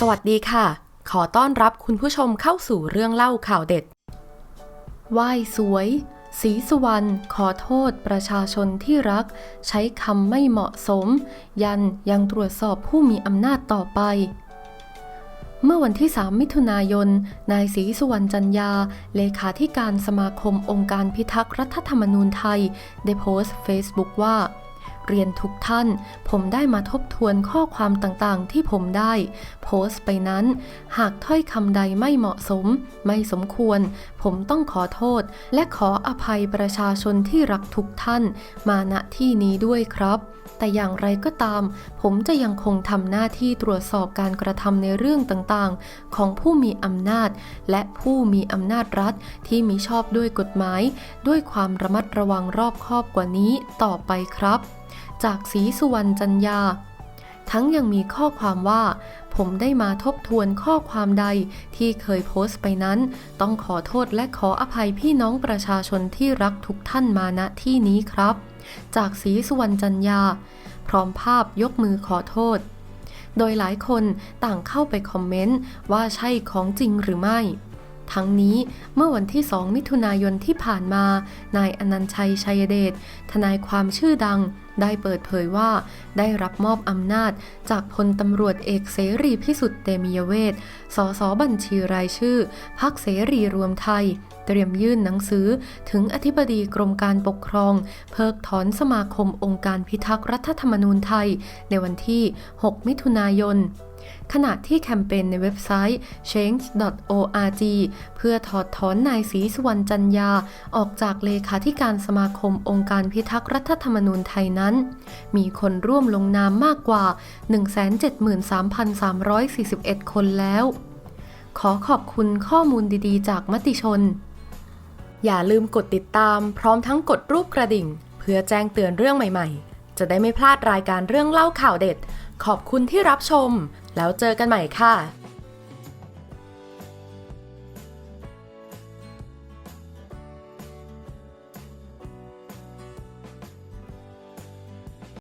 สวัสดีค่ะ ขอต้อนรับคุณผู้ชมเข้าสู่เรื่องเล่าข่าวเด็ดไหว้สวยศรีสุวรรณขอโทษประชาชนที่รัก ใช้คำไม่เหมาะสม ยันยังตรวจสอบผู้มีอำนาจต่อไปเมื่อวันที่ 3 มิถุนายน นายศรีสุวรรณจันยา เลขาธิการสมาคมองค์การพิทักษ์รัฐธรรมนูญไทย ได้โพสต์เฟซบุ๊กว่า เรียนทุกท่าน ผมได้มาทบทวนข้อความต่างๆ ที่ผมได้ โพสต์ไปนั้น หากถ้อยคำใดไม่เหมาะสม ไม่สมควร ผมต้องขอโทษ และขออภัยประชาชนที่รักทุกท่าน มาณที่นี้ด้วยครับแต่อย่างไรก็ตาม ผมจะยังคงทำหน้าที่ตรวจสอบการกระทำในเรื่องต่างๆ ของผู้มีอำนาจ และผู้มีอำนาจรัฐที่มีชอบด้วยกฎหมาย ด้วยความระมัดระวังรอบคอบกว่านี้ต่อไปครับ จากศรีสุวรรณจันยา ทั้งยังมีข้อความว่า ผมได้มาทบทวนข้อความใดที่เคยโพสต์ไปนั้น ต้องขอโทษและขออภัยพี่น้องประชาชนที่รักทุกท่านมาณที่นี้ครับ จากศรีสุวรรณจันยา พร้อมภาพยกมือขอโทษ โดยหลายคนต่างเข้าไปคอมเมนต์ว่าใช่ของจริงหรือไม่ ทั้งนี้เมื่อวันที่ 2 มิถุนายนที่ผ่านมา นายอนันชัยชัยเดช ทนายความชื่อดัง ได้เปิดเผยว่า ได้รับมอบอำนาจจากพลตำรวจเอกเสรีพิสุทธิ์เตมียเวทสสบัญชีรายชื่อ พักเสรีรวมไทย เตรียมยื่นหนังสือถึงอธิบดีกรมการปกครอง เพิกถอนสมาคมองค์การพิทักษ์รัฐธรรมนูญไทย ในวันที่ 6 มิถุนายน ขณะที่แคมเปญในเว็บไซต์ change.org เพื่อถอดถอนนายศรีสุวรรณจันยา ออกจากเลขาธิการสมาคมองค์การพิทักษ์รัฐธรรมนูญไทยนั้น มีคนร่วมลงนามมากกว่า 173,341 คนแล้ว ขอขอบคุณข้อมูลดีๆ จากมติชน อย่าลืมกดติดตาม พร้อมทั้งกดรูปกระดิ่ง เพื่อแจ้งเตือนเรื่องใหม่ ๆ จะได้ไม่พลาดรายการเรื่องเล่าข่าวเด็ด ขอบคุณที่รับชม แล้วเจอกันใหม่ค่ะ